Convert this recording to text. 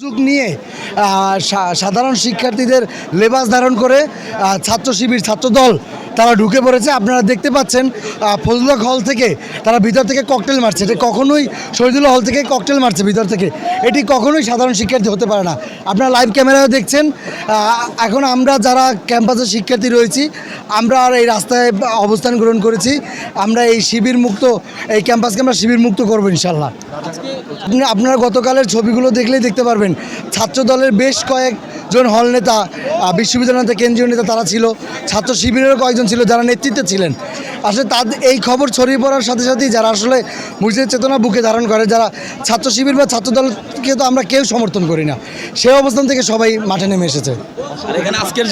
সুযোগ নিয়ে সাধারণ শিক্ষার্থীদের লেবাস ধারণ করে ছাত্র শিবির ছাত্র দল তারা ঢুকে পড়েছে। আপনারা দেখতে পাচ্ছেন হক হল থেকে তারা ভিতর থেকে ককটেল মারছে। এটা কখনোই শহীদুল্লাহ হল থেকে ককটেল মারছে ভিতর থেকে। এটি কখনোই সাধারণ শিক্ষার্থী হতে পারে না। আপনারা লাইভ ক্যামেরায় দেখছেন। এখন আমরা যারা ক্যাম্পাসের শিক্ষার্থী রয়েছি, আমরা আর এই রাস্তায় অবস্থান গ্রহণ করেছি। আমরা এই শিবির মুক্ত, এই ক্যাম্পাসকে আমরা শিবির মুক্ত করব ইনশাল্লাহ আপনি আপনারা গতকালের ছবিগুলো দেখলেই দেখতে পারবেন। ছাত্র দলের বেশ কয়েকজন হল নেতা বিশ্ববিদ্যালয় নেতা কেন্দ্রীয় নেতা তারা ছিল। ছাত্র শিবিরেরও কয়েকজন ছিল যারা নেতৃত্বে ছিলেন। আসলে তাদের এই খবর ছড়িয়ে পড়ার সাথে সাথেই যারা আসলে মুজিদের চেতনা বুকে ধারণ করে, যারা ছাত্র শিবির বা ছাত্র দলকে তো আমরা কেউ সমর্থন করি না। সেই অবস্থান থেকে সবাই মাঠে নেমে এসেছে। আজকের